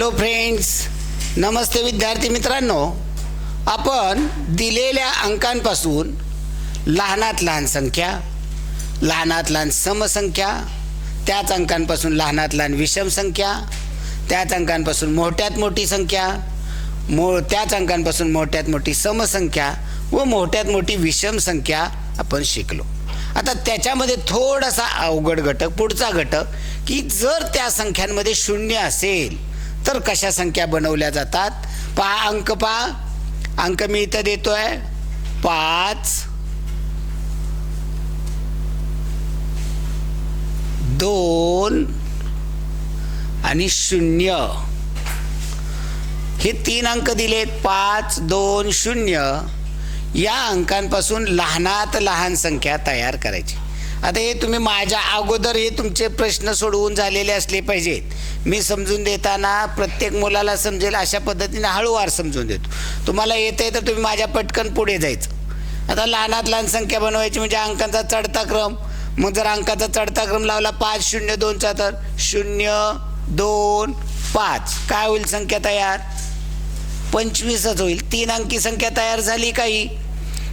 Hello friends नमस्ते विद्यार्थी मित्रांनो. आपण दिलेल्या अंकांपासून लहानात लहान संख्या लहानात लहान समसंख्या त्याच अंकांपासून लहानात लहान विषम संख्या त्याच अंकांपासून मोठ्यात मोठी संख्या मो त्याच अंकांपासून मोठ्यात मोठी समसंख्या व मोठ्यात मोठी विषम संख्या आपण शिकलो. आता त्याच्यामध्ये थोडासा अवघड घटक पुढचा घटक की जर त्या संख्यांमध्ये शून्य असेल तर कशा संख्या बनवल्या जातात? पहा अंक पहा अंक मी इथं देतोय. पाच. दोन. आणि शून्य. हे तीन अंक दिलेत. पाच दोन शून्य. या अंकांपासून लहानात लहान संख्या तयार करायची. आता हे तुम्ही माझ्या अगोदर हे तुमचे प्रश्न सोडवून झालेले असले पाहिजेत मी समजून देताना प्रत्येक मुलाला समजेल अशा पद्धतीने हळूवार समजून देतो. तुम्हाला येते तर तुम्ही माझ्या पटकन पुढे जायचं. आता लहानात लहान संख्या बनवायची म्हणजे अंकांचा चढता क्रम. मग जर अंकाचा चढता क्रम लावला पाच शून्य दोनचा तर शून्य दोन पाच. काय होईल संख्या तयार? पंचवीसच होईल. तीन अंकी संख्या तयार झाली काही?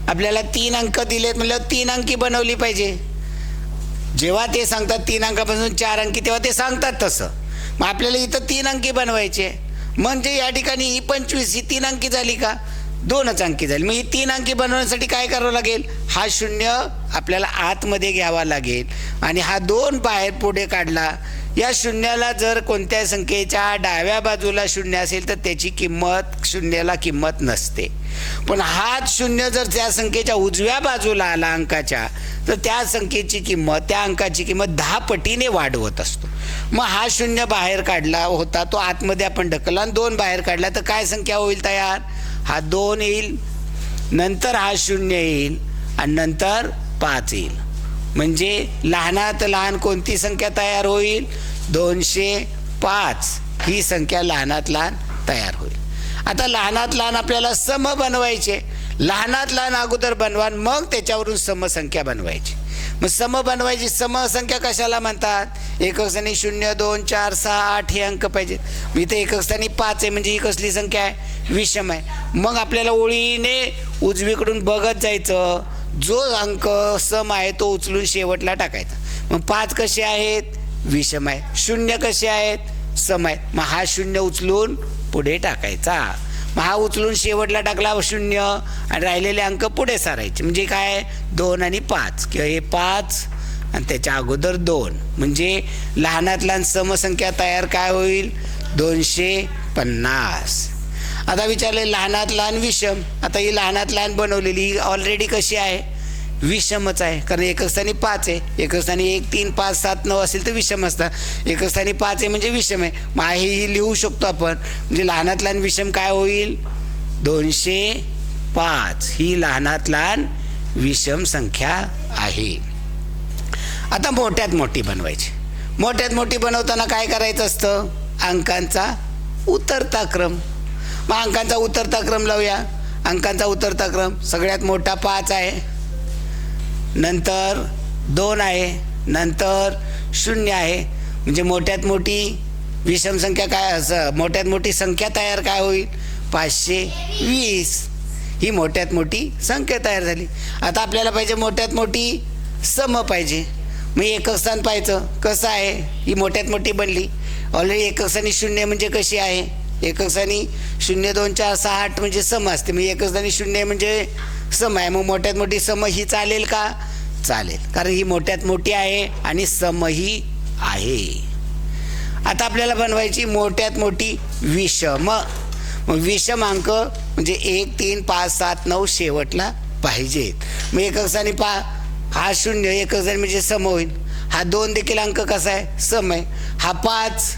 आपल्याला तीन अंक दिलेत म्हटलं तीन अंकी बनवली पाहिजे. जेव्हा ते सांगतात तीन अंकापासून चार अंकी तेव्हा ते सांगतात तसं. मग आपल्याला इथं तीन अंकी बनवायचे. म्हणजे या ठिकाणी ही पंचवीस ही तीन अंकी झाली का? दोनच अंकी झाली. मग ही तीन अंकी बनवण्यासाठी काय करावं लागेल? हा शून्य आपल्याला आतमध्ये घ्यावा लागेल. आणि हा दोन बाहेर पुढे काढला. या शून्याला जर कोणत्या संख्येच्या डाव्या बाजूला शून्य असेल तर त्याची किंमत शून्याला किंमत नसते. पण हाच शून्य जर त्या संख्येच्या उजव्या बाजूला आला अंकाच्या तर त्या संख्येची किंमत त्या अंकाची किंमत दहा पटीने वाढवत असतो. मग हा शून्य बाहेर काढला होता तो आतमध्ये आपण ढकलला आणि दोन बाहेर काढला तर काय संख्या होईल तयार? हा दोन येईल नंतर हा शून्य येईल आणि नंतर पाच येईल. म्हणजे लहानात लहान कोणती संख्या तयार होईल? दोनशे पाच. ही संख्या लहानात लहान तयार होईल. आता लहानात लहान आपल्याला सम बनवायचे. लहानात लहान अगोदर बनवा आणि मग त्याच्यावरून समसंख्या बनवायची. मग सम बनवायची समसंख्या कशाला म्हणतात? एकक स्थानी शून्य दोन चार सहा आठ हे अंक पाहिजेत. इथे एकक स्थानी पाच आहे म्हणजे ही कसली संख्या आहे? विषम आहे. मग आपल्याला ओळीने उजवीकडून बघत जायचं. जो अंक सम आहे तो उचलून शेवटला टाकायचा. मग पाच कसे आहेत? विषम आहे शून्य कसे आहेत? सम आहेत. मग हा शून्य उचलून पुढे टाकायचा. मग हा उचलून शेवटला टाकला शून्य आणि राहिलेले अंक पुढे सारायचे. म्हणजे काय? दोन आणि पाच. किंवा हे पाच आणि त्याच्या अगोदर दोन. म्हणजे लहानात लहान समसंख्या तयार काय होईल? दोनशे पन्नास. आता विचारले लहानात लहान विषम. आता ही लहानात लहान बनवलेली ही ऑलरेडी कशी आहे? विषमच आहे. कारण एकस्थानी पाच आहे. एकस्थानी एक तीन पाच सात नऊ असेल तर विषम असतात. एकस्थानी पाच आहे म्हणजे विषम आहे. मग हे लिहू शकतो आपण. म्हणजे लहानात लहान विषम काय होईल? दोनशे पाच. ही लहानात लहान विषम संख्या आहे. आता मोठ्यात मोठी बनवायची. मोठ्यात मोठी बनवताना काय करायचं असतं? अंकांचा उतरता क्रम. मग अंकांचा उतरता क्रम लावूया. अंकांचा उतरता क्रम सगळ्यात मोठा पाच आहे. नंतर दोन आहे नंतर शून्य आहे. म्हणजे मोठ्यात मोठी विषम संख्या काय असं मोठ्यात मोठी संख्या तयार काय होईल? पाचशे वीस. ही मोठ्यात मोठी संख्या तयार झाली. आता आपल्याला पाहिजे मोठ्यात मोठी सम पाहिजे. मग एकक स्थान पाहायचं. कसं आहे? ही मोठ्यात मोठी बनली. ऑलरेडी एकक स्थानी शून्य म्हणजे कशी आहे? एकक स्थानी शून्य दोन चार सहा आठ म्हणजे सम असते. मग एकक स्थानी शून्य म्हणजे सम आहे मग मोठ्यात मोठी सम ही चालेल का? चालेल. कारण ही मोठ्यात मोठी आहे आणि सम ही आहे. आता आपल्याला बनवायची मोठ्यात मोठी विषम. मग विषम अंक म्हणजे एक तीन पाच सात नऊ शेवटला पाहिजेत. मग एकक स्थानी पा हा शून्य एकक म्हणजे सम होईल. हा दोन देखील अंक कसा आहे? सम आहे. हा पाच.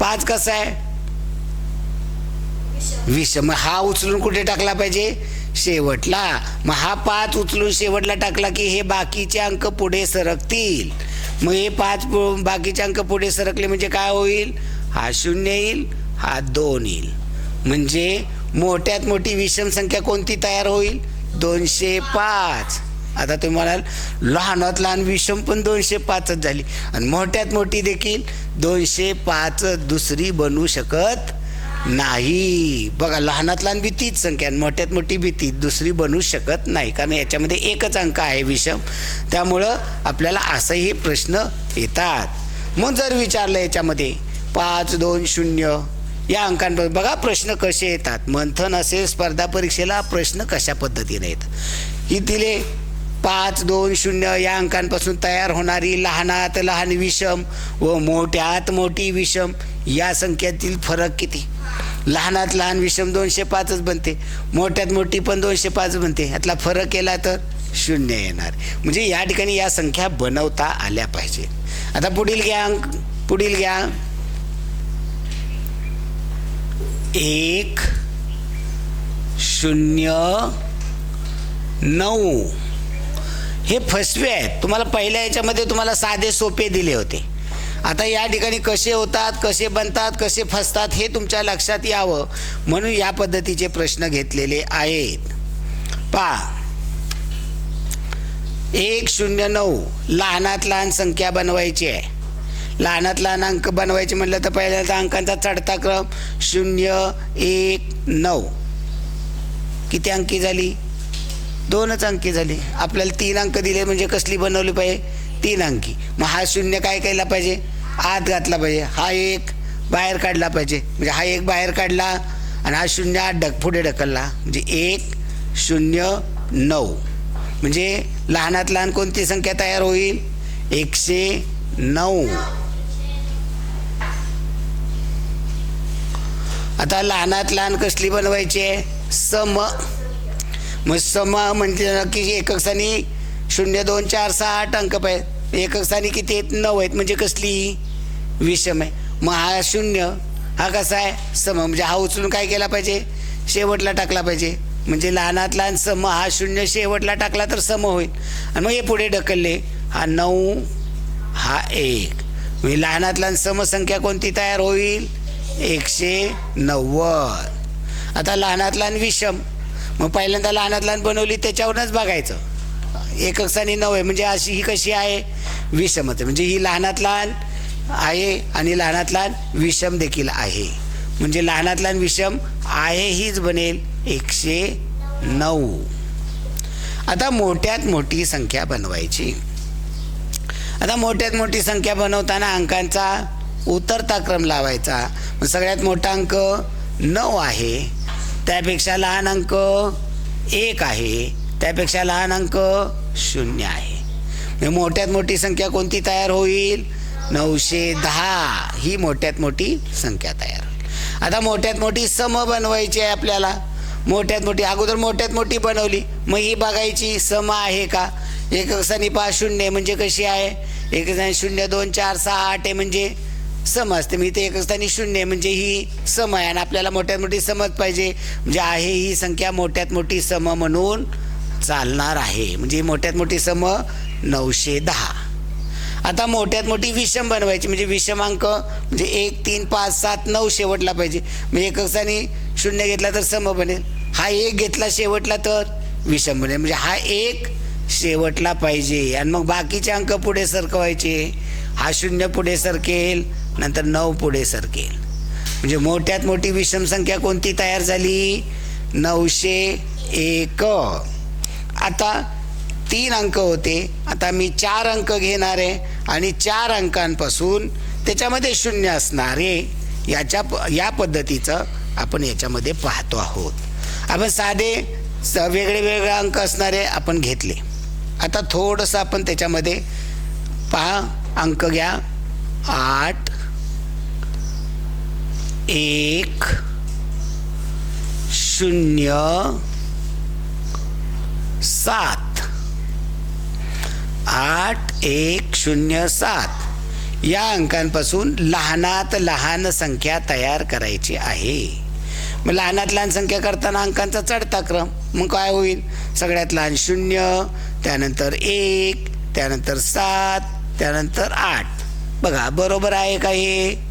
पाच कसा आहे? विषम. हा उचलून कुठे टाकला पाहिजे? शेवटला मग हा पाच उचलून शेवटला टाकला की हे बाकीचे अंक पुढे सरकतील. मग हे पाच बाकीचे अंक पुढे सरकले म्हणजे काय होईल? हा शून्य येईल हा दोन येईल. म्हणजे मोठ्यात मोठी विषम संख्या कोणती तयार होईल? दोनशे पाच. आता तुम्ही म्हणाल लहानात लहान विषम पण दोनशे पाचच झाली. आणि मोठ्यात मोठी देखील दोनशे पाच दुसरी बनू शकत नाही. बघा लहानात लहान बी तीच संख्या आणि मोठ्यात मोठी बी तीच दुसरी बनू शकत नाही. कारण याच्यामध्ये एकच अंक आहे विषम. त्यामुळं आपल्याला असंही प्रश्न येतात. मग जर विचारलं याच्यामध्ये पाच दोन शून्य या अंकांपासून बघा प्रश्न कसे येतात. मंथन असेल स्पर्धा परीक्षेला प्रश्न कशा पद्धतीने येतात. ही दिले पाच दोन शून्य या अंकांपासून तयार होणारी लहानात लहान विषम व मोठ्यात मोठी विषम या संख्यातील फरक किती? लहानात लहान विषम दोनशे पाचच बनते मोठ्यात मोठी पण दोनशे पाच बनते. यातला फरक केला तर शून्य येणार. म्हणजे या ठिकाणी या संख्या बनवता आल्या पाहिजे. आता पुढील घ्या अंक पुढील घ्या. एक शून्य नऊ. हे फसवे आहेत. तुम्हाला पहिल्या याच्यामध्ये तुम्हाला साधे सोपे दिले होते. आता या ठिकाणी कसे होतात कसे बनतात कसे फसतात हे तुमच्या लक्षात यावं म्हणून या पद्धतीचे प्रश्न घेतलेले आहेत. पा एक शून्य नऊ. लहानात लहान संख्या बनवायची आहे. लहानात लहान अंक बनवायचे म्हटलं तर पहिल्यांदा अंकांचा चढता क्रम शून्य एक नऊ. किती अंकी झाली? दोनच अंकी झाली. आपल्याला तीन अंक दिले म्हणजे कसली बनवली पाहिजे? तीन अंकी. मग हा शून्य काय केला पाहिजे? आत घातला पाहिजे. हा एक बाहेर काढला पाहिजे. म्हणजे हा एक बाहेर काढला आणि हा शून्य आठ ढक पुढे ढकलला. म्हणजे एक शून्य नऊ. म्हणजे लहानात लहान कोणती संख्या तयार होईल? एकशे नऊ. आता लहानात लहान कसली बनवायची आहे? सम. मग सम म्हटलं की एकक सानी शून्य दोन चार सहा आठ अंक पाहिजे एकक सानी किती आहेत? नऊ आहेत. म्हणजे कसली? विषम आहे. मग हा शून्य हा कसा आहे? सम. म्हणजे हा उचलून काय केला पाहिजे? शेवटला टाकला पाहिजे. म्हणजे लहानात लहान सम. हा शून्य शेवटला टाकला तर सम होईल. आणि मग हे पुढे ढकलले. हा नऊ हा एक. म्हणजे लहानात लहान समसंख्या कोणती तयार होईल? एकशे नव्वद. आता लहानात लहान विषम. मग पहिल्यांदा लहानात लहान बनवली त्याच्यावरच बघायचं. एकक सणी नऊ आहे म्हणजे अशी ही कशी आहे? विषमच आहे म्हणजे ही लहानात लहान आहे आणि लहानात लहान विषम देखील आहे. म्हणजे लहानात लहान विषम आहे हीच बनेल एकशे नऊ. आता मोठ्यात मोठी संख्या बनवायची. आता मोठ्यात मोठी संख्या बनवताना अंकांचा उतरता क्रम लावायचा. मग सगळ्यात मोठा अंक नऊ आहे. त्यापेक्षा लहान अंक एक आहे. त्यापेक्षा लहान अंक शून्य आहे. म्हणजे मोठ्यात मोठी संख्या कोणती तयार होईल? नऊशे दहा. ही मोठ्यात मोठी संख्या तयार होईल. आता मोठ्यात मोठी सम बनवायची आहे आपल्याला. मोठ्यात मोठी अगोदर मोठ्यात मोठी बनवली. मग ही बघायची सम आहे का? एक सनी पाच शून्य म्हणजे कशी आहे? एक स्थानी शून्य दोन चार सहा आठ आहे म्हणजे सम असते मी ते एकस्थानी शून्य म्हणजे ही सम आहे आणि आपल्याला मोठ्यात मोठी समज पाहिजे. म्हणजे आहे ही संख्या मोठ्यात मोठी सम म्हणून चालणार आहे. म्हणजे मोठ्यात मोठी सम नऊशे दहा. आता मोठ्यात मोठी विषम बनवायची. म्हणजे विषमांक म्हणजे एक तीन पाच सात नऊ शेवटला पाहिजे. म्हणजे एकस्थानी शून्य घेतला तर सम बनेल. हा एक घेतला शेवटला तर विषम बनेल. म्हणजे हा एक शेवटला पाहिजे. आणि मग बाकीचे अंक पुढे सरकवायचे. हा शून्य पुढे सरकेल. नंतर नऊ पुढे सरकेल. म्हणजे मोठ्यात मोठी विषम संख्या कोणती तयार झाली? नऊशे एक. आता तीन अंक होते. आता मी चार अंक घेणार आहे आणि चार अंकांपासून त्याच्यामध्ये शून्य असणारे याच्या प- या पद्धतीचं आपण याच्यामध्ये पाहतो आहोत. आपण साधे स वेगळे वेगळे अंक असणारे आपण घेतले. आता थोडंसं आपण त्याच्यामध्ये पहा अंक घ्या. आठ एक शून्य सात. आठ एक शून्य सात. या अंकांपासून लहानात लहान संख्या तयार करायची आहे. मग लहानात लहान संख्या करताना अंकांचा चढता क्रम मग काय होईल? सगळ्यात लहान शून्य त्यानंतर एक त्यानंतर सात त्यानंतर आठ. बघा बरोबर आहे का हे?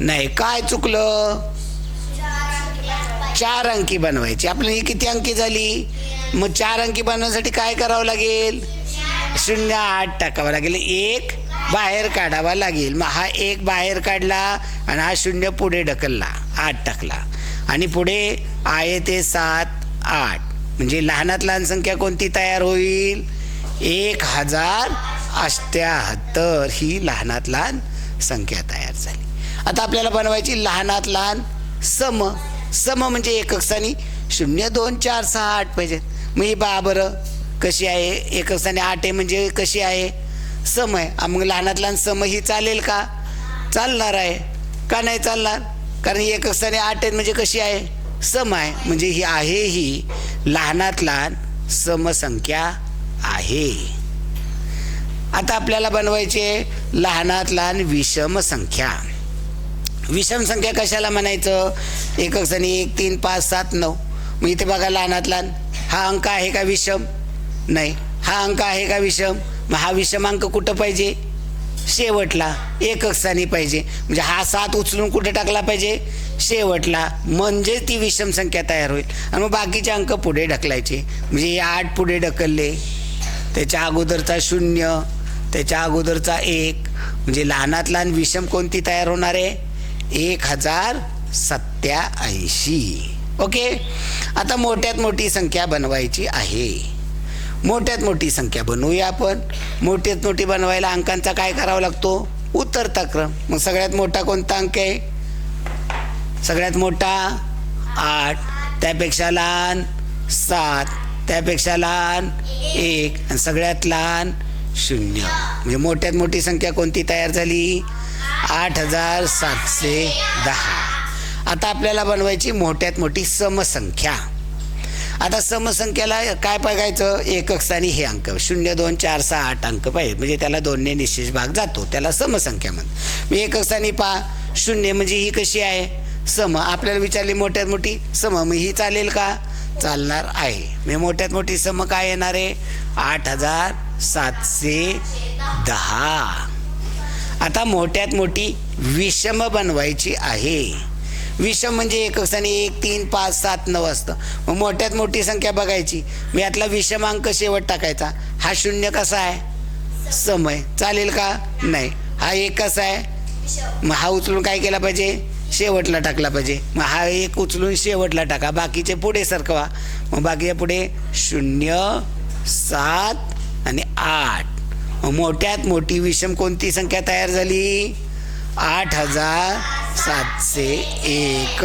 नाही काय चुकलं? चार अंकी बनवायची. आपली ही किती अंकी झाली? मग चार अंकी बनवण्यासाठी काय करावं लागेल? शून्य आठ टाकावं लागेल. एक बाहेर काढावा लागेल. मग हा एक बाहेर काढला आणि हा शून्य पुढे ढकलला. आठ टाकला. आणि पुढे आहे ते सात आठ. म्हणजे लहानात लहान संख्या कोणती तयार होईल? एक हजार अष्ट्याहत्तर ही लहानात लहान संख्या तयार झाली. आता आपल्याला बनवायची लहानात लहान सम. सम म्हणजे एकक स्थानी शून्य दोन चार सहा आठ पाहिजेत मग ही बा बरं कशी आहे? एकक स्थानी आठ आहे म्हणजे कशी आहे? सम आहे. मग लहानात लहान सम ही चालेल का? चालणार आहे. का नाही चालणार? कारण ही एकक स्थानी आठ आहेत म्हणजे कशी आहे? सम आहे. म्हणजे ही आहे ही लहानात लहान समसंख्या आहे. आता आपल्याला बनवायची आहे लहानात लहान विषम संख्या. विषम संख्या कशाला म्हणायचं? एकक सणी एक तीन पाच सात नऊ. मग इथे बघा लहानात लहान. हा अंक आहे का विषम? नाही. हा अंक आहे का विषम? मग हा विषम अंक कुठं पाहिजे? शेवटला. एकक स्थानी पाहिजे. म्हणजे हा सात उचलून कुठे टाकला पाहिजे? शेवटला. म्हणजे ती विषम संख्या तयार होईल. आणि मग बाकीचे अंक पुढे ढकलायचे. म्हणजे हे आठ पुढे ढकलले. त्याच्या अगोदरचा शून्य. त्याच्या अगोदरचा एक. म्हणजे लहानात लहान विषम कोणती तयार होणार आहे? एक हजार सत्याऐंशी. ओके? आता मोठ्यात मोठी संख्या बनवायची आहे. मोठ्यात मोठी संख्या बनवूया आपण. मोठ्यात मोठी बनवायला अंकांचा काय करावा लागतो? उतरता क्रम मग सगळ्यात मोठा कोणता अंक आहे? सगळ्यात मोठा आठ. त्यापेक्षा लहान सात. त्यापेक्षा लहान एक. आणि सगळ्यात लहान शून्य. म्हणजे मोठ्यात मोठी संख्या कोणती तयार झाली? आठ हजार सातशे दहा. आता आपल्याला बनवायची मोठ्यात मोठी समसंख्या. आता समसंख्याला काय बघायचं? एकक स्थानी हे अंक. शून्य दोन चार सहा आठ अंक पाहिजे म्हणजे त्याला दोनने निशेष भाग जातो. त्याला समसंख्या म्हणतात मी एकक स्थानी पहा. शून्य म्हणजे ही कशी आहे? सम. आपल्याला विचारली मोठ्यात मोठी सम. मग ही चालेल का? चालणार आहे. मी मोठ्यात मोठी सम काय येणार आहे? आठ हजार सातशे दहा. आता मोठ्यात मोठी विषम बनवायची आहे. विषम म्हणजे एक स्थानी एक तीन पाच सात नऊ असतं. मग मोठ्यात मोठी संख्या बघायची. मी यातला विषमांक शेवट टाकायचा. हा शून्य कसा आहे? समय. चालेल का? नाही. हा एक कसा आहे? मग हा उचलून काय केला पाहिजे? शेवटला टाकला पाहिजे. मग हा एक उचलून शेवटला टाका. बाकीचे पुढे सरकवा. मग बाकीच्या पुढे शून्य सात आणि आठ. मोठ्यात मोठी विषम कोणती संख्या तयार झाली? आठ हजार सातशे एक.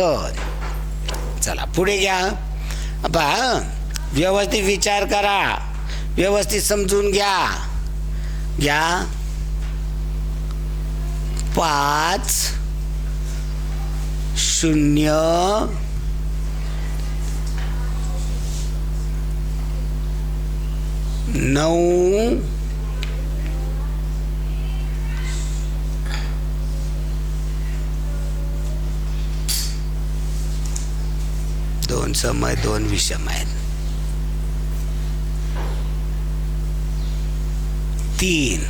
चला पुढे घ्या. बा व्यवस्थित विचार करा. व्यवस्थित समजून घ्या. घ्या. पाच शून्य. नऊ. दोन समय दोन विषम आहेत. तीन.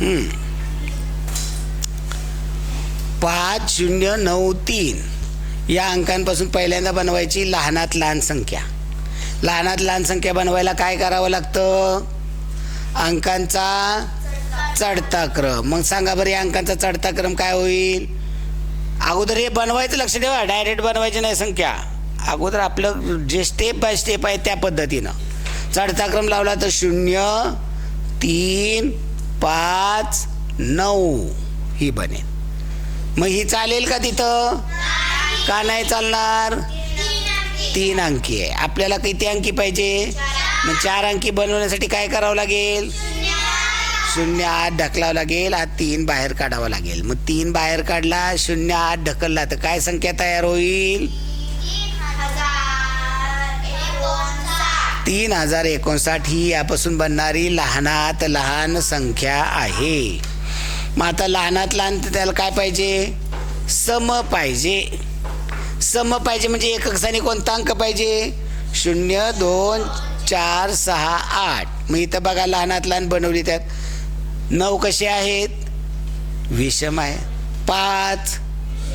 हम्म. पाच शून्य नऊ तीन. या अंकांपासून पहिल्यांदा बनवायची लहानात लहान संख्या. लहानात लहान संख्या बनवायला काय करावं लागतं? अंकांचा चढता क्रम. मग सांगा बरं या अंकांचा चढता क्रम काय होईल? अगोदर हे बनवायचं लक्ष ठेवा. डायरेक्ट बनवायची नाही संख्या. अगोदर आपलं जे स्टेप बाय स्टेप आहे त्या पद्धतीनं. चढता क्रम लावला तर शून्य तीन पाच नऊ ही बनेल. मग ही चालेल का तिथं? का नाही चालणार? तीन अंकी आहे. आपल्याला किती अंकी पाहिजे? मग चार अंकी बनवण्यासाठी काय करावं लागेल? शून्य आठ ढकलावं लागेल हा तीन बाहेर काढावा लागेल. मग तीन बाहेर काढला शून्य आठ ढकलला तर काय संख्या तयार होईल? तीन हजार एकोणसाठ ही यापासून बनणारी लहानात लहान संख्या आहे. मग आता लहानात लहान तर त्याला काय पाहिजे? सम पाहिजे. सम पाहिजे म्हणजे एककसाने कोणता अंक पाहिजे? शून्य दोन चार सहा आठ. मग इथं बघा लहानात लहान बनवली त्यात. नऊ कसे आहेत? विषम आहे. पाच.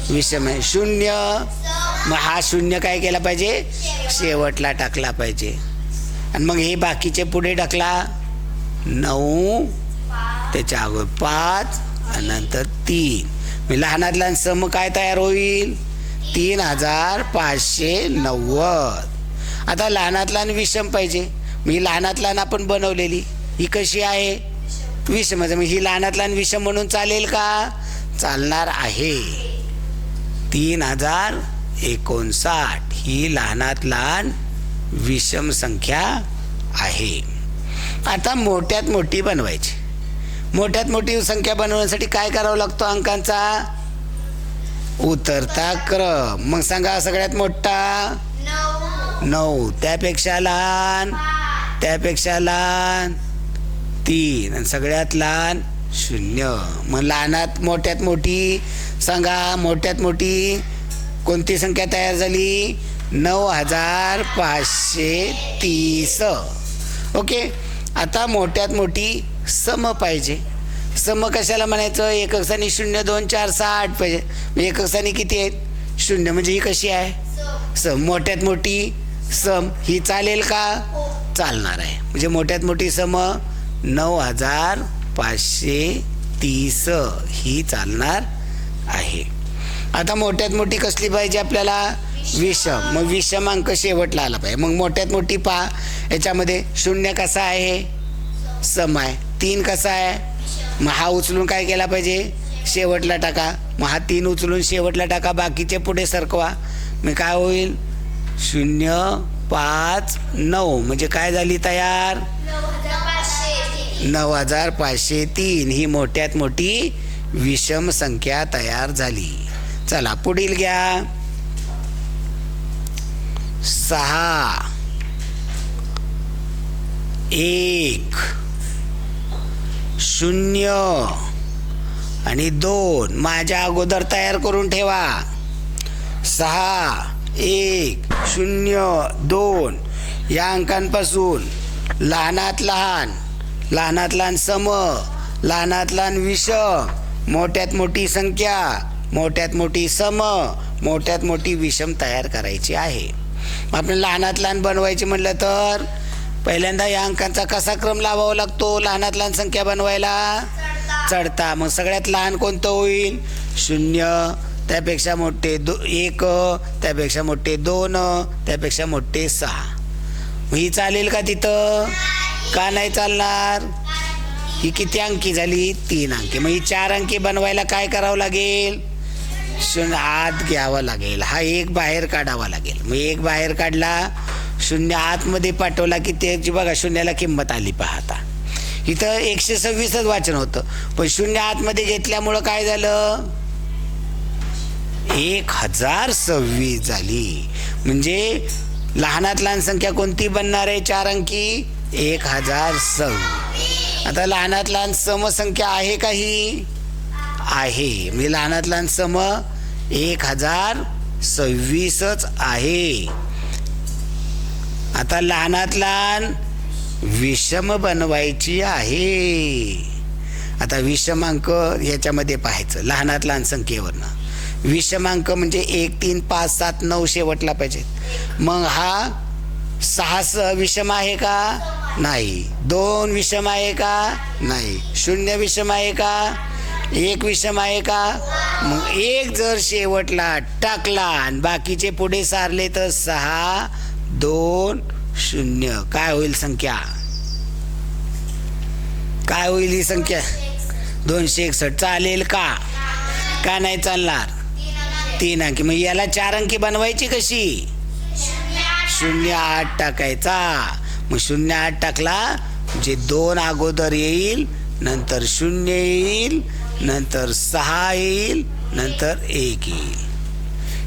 विषम आहे. शून्य. मग हा शून्य काय केला पाहिजे? शेवटला टाकला पाहिजे. आणि मग हे बाकीचे पुढे टाकला. नऊ. त्याच्या अगोदर पाच आणि नंतर तीन. मी लहानातला सम काय तयार होईल? तीन हजार पाचशे नव्वद. आता लहानातला विषम पाहिजे. मी लहानातला आपण बनवलेली. ही कशी आहे? विषम म्हणजे मग ही लहानात लहान विषम म्हणून चालेल का? चालणार आहे. तीन हजार एकोणसाठ ही लहानात लहान विषम संख्या आहे. आता मोठ्यात मोठी बनवायची. मोठ्यात मोठी संख्या बनवण्यासाठी काय करावं लागतो अंकांचा? उतरता क्रम. मग सांगा सगळ्यात मोठा. नऊ. त्यापेक्षा लहान. त्यापेक्षा लहान. तीन आणि सगळ्यात लहान शून्य. मग लहानात मोठ्यात मोठी सांगा मोठ्यात मोठी कोणती संख्या तयार झाली? नऊ हजार पाचशे तीस. ओके? आता मोठ्यात मोठी सम पाहिजे. सम कशाला म्हणायचं? एकक स्थानी शून्य दोन चार सहा आठ पाहिजे. मग एकक स्थानी किती आहेत? शून्य. म्हणजे ही कशी आहे? सम. मोठ्यात मोठी सम. ही चालेल का? चालणार आहे. म्हणजे मोठ्यात मोठी सम नऊ हजार पाचशे तीस ही चालणार आहे. आता मोठ्यात मोठी कसली पाहिजे आपल्याला? विषम. मग विषम अंक शेवटला आला पाहिजे. मग मोठ्यात मोठी पहा. याच्यामध्ये शून्य कसा आहे? सम आहे. तीन कसा आहे? मग हा उचलून काय केला पाहिजे? शेवटला टाका. मग हा तीन उचलून शेवटला टाका. बाकीचे पुढे सरकवा. मग काय होईल? शून्य पाच नऊ. म्हणजे काय झाली तयार? नऊ हजार पाचशे तीन ही मोठ्यात मोठी विषम संख्या तयार झाली. चला पुढील घ्या. सहा. एक. शून्य. आणि दोन. माझ्या अगोदर तयार करून ठेवा. सहा. एक. शून्य. दोन. या अंकांपासून लहानात लहान. लहानात लहान सम लहानात लहान विष मोठ्यात मोठी संख्या मोठ्यात मोठी सम मोठ्यात मोठी विषम तयार करायची आहे. आपण लहानात लहान बनवायची म्हटलं तर पहिल्यांदा या अंकांचा कसा क्रम लावावा लागतो? लहानात लहान संख्या बनवायला चढता. मग सगळ्यात लहान कोणतं होईल? शून्य त्यापेक्षा मोठे दो एक त्यापेक्षा मोठे दोन त्यापेक्षा मोठे सहा. ही चालेल का तिथं? का नाही चालणार? ही किती अंकी झाली? तीन अंकी. मग ही चार अंकी बनवायला काय करावं लागेल? शून्य आत घ्यावं लागेल. हा एक बाहेर काढावा लागेल. मग एक बाहेर काढला शून्य आतमध्ये पाठवला की त्याची बघा शून्याला किंमत आली पाहता इथं एकशे सव्वीसच वाचन होतं. पण शून्य आतमध्ये घेतल्यामुळं काय झालं? एक हजार सव्वीस झाली. म्हणजे लहानात लहान संख्या कोणती बनणार आहे चार अंकी? एक हजार सम आता लहानात लहान समसंख्या आहे का ही? आहे. मी लहानात लहान सम एक हजार सव्वीसच आहे. आता लहानात लहान विषम बनवायची आहे. आता विषमांक याच्यामध्ये पाहायचं. लहानात लहान संख्येवरनं. विषमांक म्हणजे एक तीन पाच सात नऊ शेवटला पाहिजे मग हा सहा स विषम आहे का? नाही. दोन विषम आहे का? नाही. शून्य विषम आहे का? एक विषम आहे का? मग एक जर शेवटला टाकला आणि बाकीचे पुढे सारले तर सहा दोन शून्य. काय होईल संख्या? काय होईल ही संख्या? दोनशे एकसष्ट. चालेल का? का नाही चालणार? तीन अंकी. मग याला चार अंकी बनवायची कशी? शून्य आठ टाकायचा. मग शून्य आठ टाकला जे दोन अगोदर येईल नंतर शून्य येईल नंतर सहा येईल नंतर एक येईल.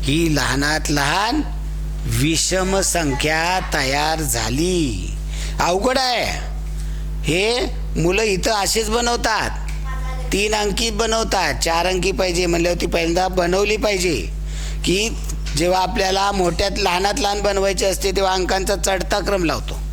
ही लहानात लहान विषम संख्या तयार झाली. अवघड आहे. हे मुलं इथं असेच बनवतात. तीन अंकी बनवतात. चार अंकी पाहिजे म्हणल्यावर ती पहिल्यांदा बनवली पाहिजे. की जेव्हा आपल्याला मोठ्यात लहानात लहान बनवायचे असते तेव्हा अंकांचा चढता क्रम लावतो.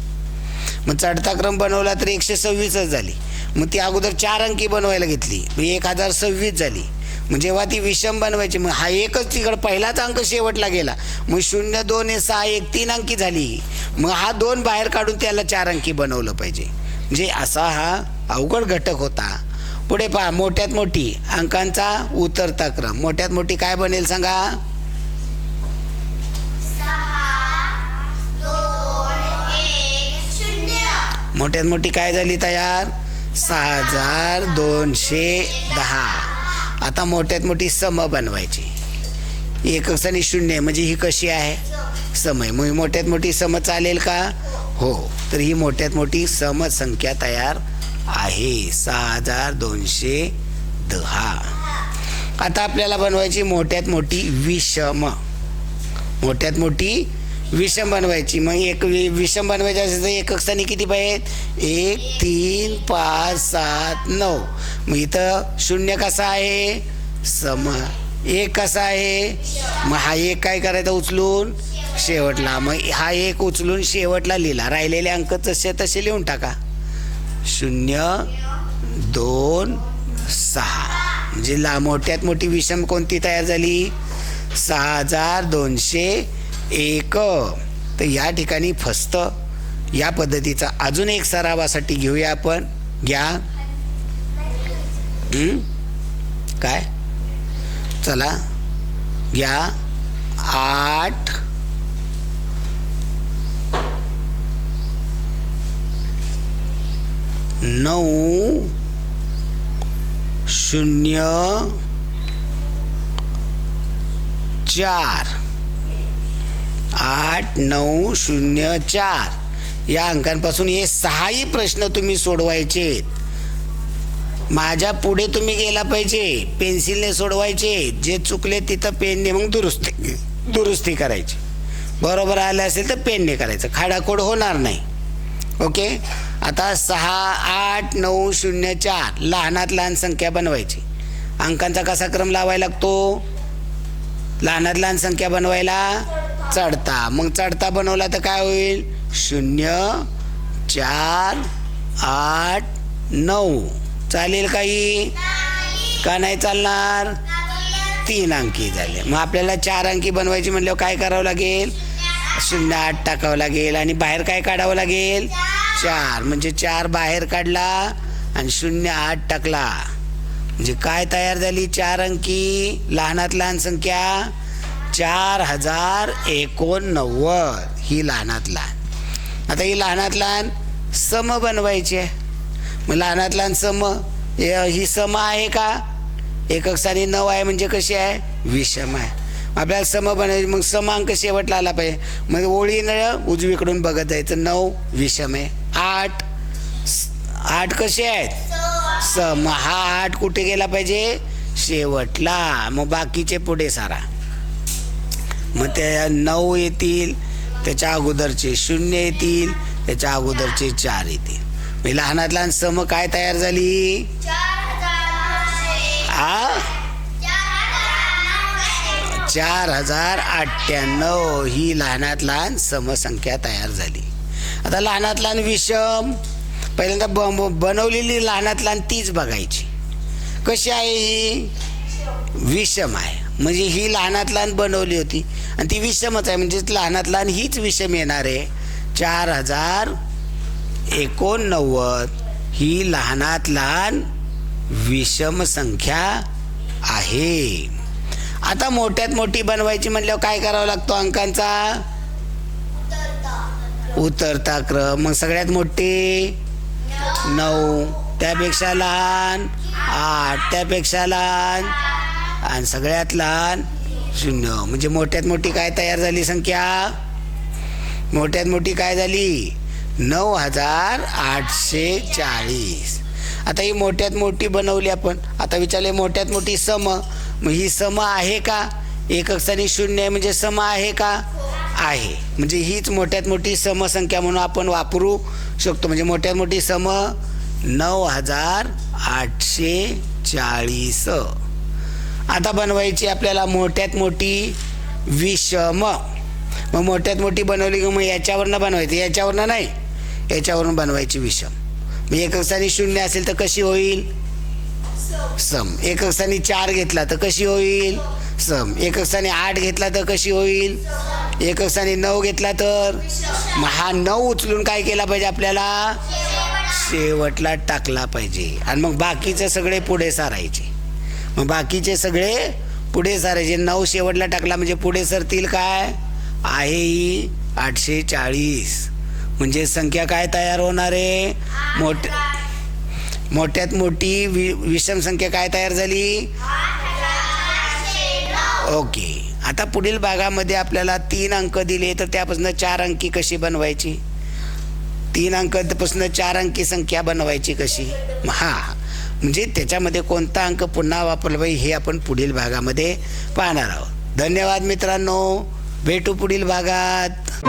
मग चढता क्रम बनवला तर एकशे सव्वीसच झाली. मग ती अगोदर चार अंकी बनवायला घेतली. मग एक हजार सव्वीस झाली. मग जेव्हा ती विषम बनवायची मग हा एकच तिकडं पहिलाच अंक शेवटला गेला. मग शून्य दोन हे सहा एक तीन अंकी झाली. मग हा दोन बाहेर काढून त्याला चार अंकी बनवलं पाहिजे. म्हणजे असा हा अवघड घटक होता. पुढे पहा मोठ्यात मोठी अंकांचा उतरता क्रम. मोठ्यात मोठी काय बनेल सांगा? मोठ्यात मोठी काय झाली तयार? सहा हजार दोनशे दहा. आता मोठ्यात मोठी सम बनवायची. एक आणि शून्य म्हणजे ही कशी आहे? समय मग मोठ्यात मोठी सम चालेल का? हो. तर ही मोठ्यात मोठी सम संख्या तयार आहे. सहा हजार दोनशे दहा. आता आपल्याला बनवायची मोठ्यात मोठी विषम. मोठ्यात मोठी विषम बनवायची. मग एक वि- विषम बनवायची असेल तर एकक स्थानी किती पाहिजेत? एक तीन पाच सात नऊ. मग इथं शून्य कसा आहे? सम. एक कसा आहे? मग हा एक काय करायचा उचलून? शेवटला. मग हा एक उचलून शेवटला लिहिला. राहिलेले अंक तसे तसे लिहून टाका. शून्य दोन सहा. म्हणजे ला मोठ्यात मोठी विषम कोणती तयार झाली? सहा हजार दोनशे एक तर या ठिकाणी फस्त. या पद्धतीचा अजून एक सरावासाठी घेऊया आपण. घ्या. काय? चला. घ्या. आठ. नऊ. शून्य. चार. आठ नऊ शून्य चार. या अंकांपासून हे सहाही प्रश्न तुम्ही सोडवायचे माझ्या पुढे तुम्ही गेला पाहिजे. पेन्सिलने सोडवायचे. जे चुकले तिथं पेनने मग दुरुस्ती दुरुस्ती करायची. बरोबर आलं असेल तर पेनने करायचं. खाडाखोड होणार नाही. ओके? आता सहा आठ नऊ शून्य चार. लहानात लहान संख्या बनवायची. अंकांचा कसा क्रम लावायला लागतो? लहानात लहान संख्या बनवायला चढता. मग चढता बनवला तर काय होईल? शून्य चार आठ नऊ. चालेल काही का नाही चालणार? तीन अंकी झाले. मग आपल्याला चार अंकी बनवायची म्हणल्यावर काय करावं लागेल? शून्य आठ टाकावं लागेल. आणि बाहेर काय काढावं लागेल? चार. म्हणजे चार बाहेर काढला आणि शून्य आठ टाकला. म्हणजे काय तयार झाली? चार अंकी लहानात लहान संख्या चार हजार एकोणनव्वद ही लहानात लहान. आता ही लहानात लहान सम बनवायची आहे. मग लहानात लहान सम ही सम आहे का? एकक स्थानी नऊ आहे म्हणजे कशी आहे? विषम आहे. आपल्याला सम बनवायची मग समांक शेवटला आला पाहिजे. मग ओळीनं उजवीकडून बघत जायचं. नऊ विषम आहे. आठ आठ कसे आहेत? सम हा आठ कुठे गेला पाहिजे? शेवटला. मग बाकीचे पुढे सारा. मग ते नऊ येतील त्याच्या अगोदरचे शून्य येतील त्याच्या अगोदरचे चार येतील. मी लहानात लहान सम काय तयार झाली? हा चार हजार अठ्ठ्याण्णव. ही लहानात लहान समसंख्या तयार झाली. आता लहानात लहान विषम. पहिल्यांदा ब- ब- बनवलेली लहानात लहान तीच बघायची. कशी आहे ही? विषम आहे. म्हणजे ही लहानात लहान बनवली होती. आणि ती विषमच आहे. म्हणजे लहानात लहान हीच विषम येणार आहे. चार हजार एकोणनव्वद ही लहानात लहान विषम संख्या आहे. आता मोठ्यात मोठी बनवायची म्हटल्यावर काय करावं लागतो अंकांचा? उतरता क्रम. मग सगळ्यात मोठी? नऊ. त्यापेक्षा लहान. आठ. त्यापेक्षा लहान. आणि सगळ्यात लहान शून्य. म्हणजे मोठ्यात मोठी काय तयार झाली संख्या? मोठ्यात मोठी काय झाली? नऊ हजार आठशे चाळीस. आता ही मोठ्यात मोठी बनवली आपण. आता विचारले मोठ्यात मोठी सम? मग ही सम आहे का? एकक स्थानी शून्य आहे म्हणजे सम आहे का? आहे. म्हणजे हीच मोठ्यात मोठी समसंख्या म्हणून आपण वापरू शकतो. म्हणजे मोठ्यात मोठी सम नऊ हजार आठशे चाळीस. आता बनवायची आपल्याला मोठ्यात मोठी विषम. मग मोठ्यात मोठी बनवली की मग याच्यावरनं बनवायची? याच्यावरनं नाही. याच्यावरून बनवायची विषम. मग एक स्थानी शून्य असेल तर कशी होईल? सम. एकक स्थानी चार घेतला तर कशी होईल? सम. एकक स्थानी आठ घेतला तर कशी होईल? एकक स्थानी नऊ घेतला तर? मग हा नऊ उचलून काय केला पाहिजे आपल्याला? शेवटला टाकला पाहिजे. आणि मग बाकीचे सगळे पुढे सारायचे. मग बाकीचे सगळे पुढे सारायचे. नऊ शेवटला टाकला म्हणजे पुढे सरतील काय? आहे ही आठशे चाळीस. म्हणजे संख्या काय तयार होणार आहे? मोठ मोठ्यात मोठी वि विषम संख्या काय तयार झाली? ओके. आता पुढील भागामध्ये आपल्याला तीन अंक दिले तर त्यापासून चार अंकी कशी बनवायची? तीन अंकापासून चार अंकी संख्या बनवायची कशी? हा म्हणजे त्याच्यामध्ये कोणता अंक पुन्हा वापरला पाहिजे हे आपण पुढील भागामध्ये पाहणार आहोत. धन्यवाद मित्रांनो. भेटू पुढील भागात.